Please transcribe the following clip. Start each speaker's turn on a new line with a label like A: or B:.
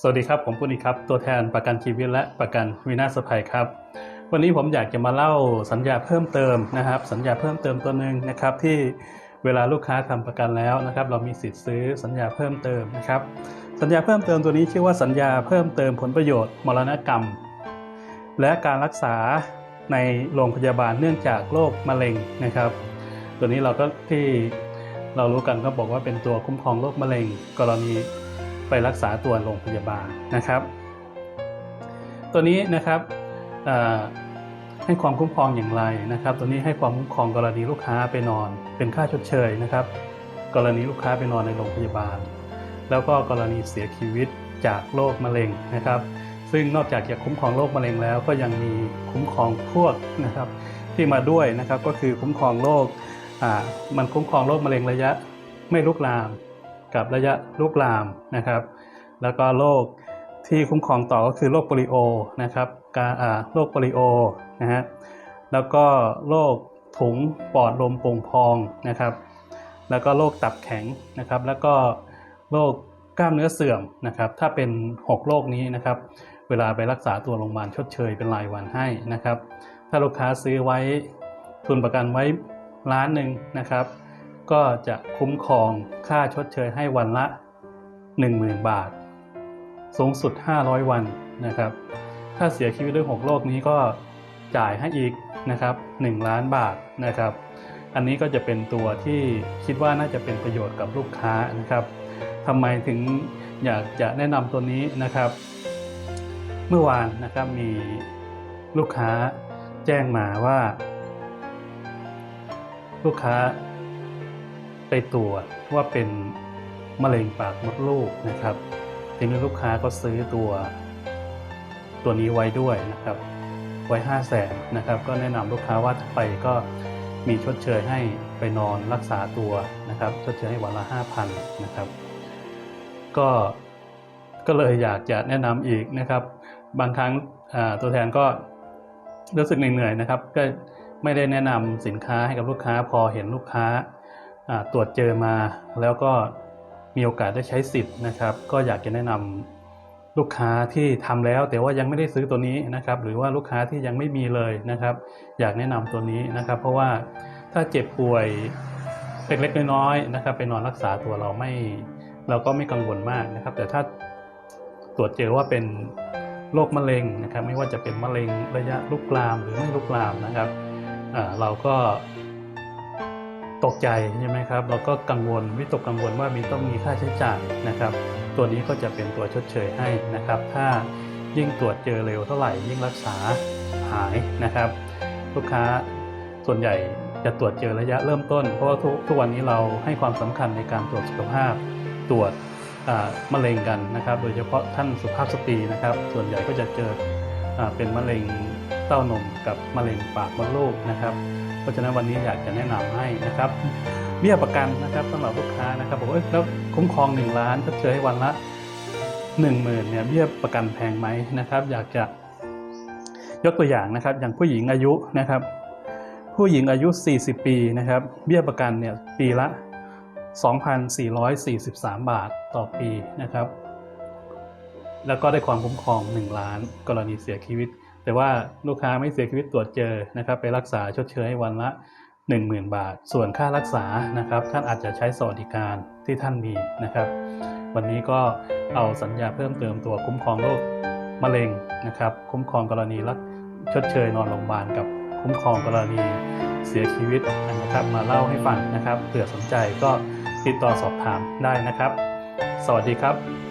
A: สวัสดีครับ ผมปุณิครับ ตัวแทนประกันชีวิตและประกันวินาศภัยครับ วันนี้ผมอยากจะมาเล่าสัญญาเพิ่มเติมนะครับ สัญญาเพิ่มเติมตัวหนึ่งนะครับ ที่เวลาลูกค้าทำประกันแล้วนะครับ เรามีสิทธิ์ซื้อสัญญาเพิ่มเติมนะครับ สัญญาเพิ่มเติมตัวนี้ชื่อว่าสัญญาเพิ่มเติมผลประโยชน์มรณกรรม และการรักษาในโรงพยาบาลเนื่องจากโรคมะเร็งนะครับ ตัวนี้เราก็ที่เรารู้กันก็บอกว่าเป็นตัวคุ้มครองโรคมะเร็ง กรณี ไปรักษาตัวโรงพยาบาลนะครับ ตัวนี้นะครับให้ความคุ้มครองอย่างไรนะครับ ตัวนี้ให้ความคุ้มครองกรณีลูกค้าไปนอน เป็นค่าชดเชยนะครับ กรณีลูกค้าไปนอนในโรงพยาบาล แล้วก็กรณีเสียชีวิตจากโรคมะเร็งนะครับ ซึ่งนอกจากจะคุ้มครองโรคมะเร็งแล้ว ก็ยังมีคุ้มครองพวกนะครับที่มาด้วยนะครับก็คือคุ้มครองโรคมันคุ้มครองโรคมะเร็งระยะไม่ลุกลาม กับระยะลุกลามนะครับ แล้วก็โรคที่คุ้มครองต่อก็คือโรคโปลิโอนะครับการโรคโปลิโอนะฮะแล้วก็โรคถุงปอดลมโป่งพองนะครับ แล้วก็โรคตับแข็งนะครับ แล้วก็โรคกล้ามเนื้อเสื่อมนะครับ ถ้าเป็น 6 โรคนี้นะครับ เวลาไปรักษาตัวโรงพยาบาลชดเชยเป็นรายวันให้นะครับ ถ้าลูกค้าซื้อไว้ทุนประกันไว้ล้านหนึ่งนะครับ ก็จะคุ้มครองค่าชดเชยให้วันละ 10,000 บาท สูงสุด 500 วันนะครับ ถ้าเสียชีวิตด้วย 6 โรคนี้ก็จ่ายให้อีกนะครับ1ล้านบาทนะครับ อันนี้ก็จะเป็นตัวที่คิดว่าน่าจะเป็นประโยชน์กับลูกค้านะครับทำไมถึงอยากจะแนะนำตัวนี้นะครับ เมื่อวานนะครับมีลูกค้าแจ้งมาว่า ลูกค้า ไปตรวจว่าเป็นมะเร็งปากมดลูกนะครับทีนี้ลูกค้าก็ซื้อตัว ตัวนี้ไว้ด้วยนะครับ ไว้5 0 0แสนนะครับ ก็แนะนำลูกค้าว่าไปก็มีชดเชยให้ไปนอนรักษาตัวนะครับ ชดเชยให้วันละ5,000นนะครับ ก็ก็เลยอยากจะแนะนำอีกนะครับ บางครั้งตัวแทนก็รู้สึกเหนื่อยๆนะครับ ก็ไม่ได้แนะนำสินค้าให้กับลูกค้า พอเห็นลูกค้า ตรวจเจอมาแล้วก็มีโอกาสได้ใช้สิทธิ์นะครับ ก็อยากจะแนะนำลูกค้าที่ทำแล้ว แต่ว่ายังไม่ได้ซื้อตัวนี้นะครับ หรือว่าลูกค้าที่ยังไม่มีเลยนะครับ อยากแนะนำตัวนี้นะครับ เพราะว่าถ้าเจ็บป่วยเล็กๆน้อยๆนะครับ ไปนอนรักษาตัวเราไม่เราก็ไม่กังวลมากนะครับ แต่ถ้าตรวจเจอว่าเป็นโรคมะเร็งนะครับ ไม่ว่าจะเป็นมะเร็งระยะลุกลามหรือไม่ลุกลามนะครับเราก็ ตกใจใช่ไหมครับเราก็กังวลวิตกกังวลว่ามีต้องมีค่าใช้จ่ายนะครับ ตัวนี้ก็จะเป็นตัวชดเชยให้นะครับ ถ้ายิ่งตรวจเจอเร็วเท่าไหร่ยิ่งรักษาหายนะครับ ลูกค้าส่วนใหญ่จะตรวจเจอระยะเริ่มต้น เพราะว่าทุกวันนี้เราให้ความสำคัญในการตรวจสุขภาพตรวจมะเร็งกันนะครับ โดยเฉพาะท่านสุภาพสตรีนะครับ ส่วนใหญ่ก็จะเจออเป็นมะเร็ง เต้านมกับมะเร็งปากมดลูกนะครับ เพราะฉะนั้นวันนี้อยากจะแนะนำให้นะครับเบี้ยประกันนะครับสำหรับลูกค้านะครับบอกว่าเอ้ยแล้วคุ้มครอง 1 ล้านชดเชยให้วันละ 1 0,000เนี่ยเบี้ยประกันแพงไหมนะครับ อยากจะยกตัวอย่างนะครับ อย่างผู้หญิงอายุนะครับ ผู้หญิงอายุ 40 ปีนะครับ เบี้ยประกันเนี่ยปีละ 2,443 บาทต่อปีนะครับ แล้วก็ได้ความคุ้มครอง 1 ล้าน กรณีเสียชีวิต แต่ว่าลูกค้าไม่เสียชีวิตตรวจเจอนะครับ ไปรักษาชดเชยให้วันละ 10,000 บาท ส่วนค่ารักษานะครับ ท่านอาจจะใช้สวัสดิการที่ท่านมีนะครับ วันนี้ก็เอาสัญญาเพิ่มเติมตัวคุ้มครองโรคมะเร็งนะครับ คุ้มครองกรณีรักชดเชยนอนโรงพยาบาลกับคุ้มครองกรณีเสียชีวิตนะครับมาเล่าให้ฟังนะครับเผื่อสนใจก็ติดต่อสอบถามได้นะครับ สวัสดีครับ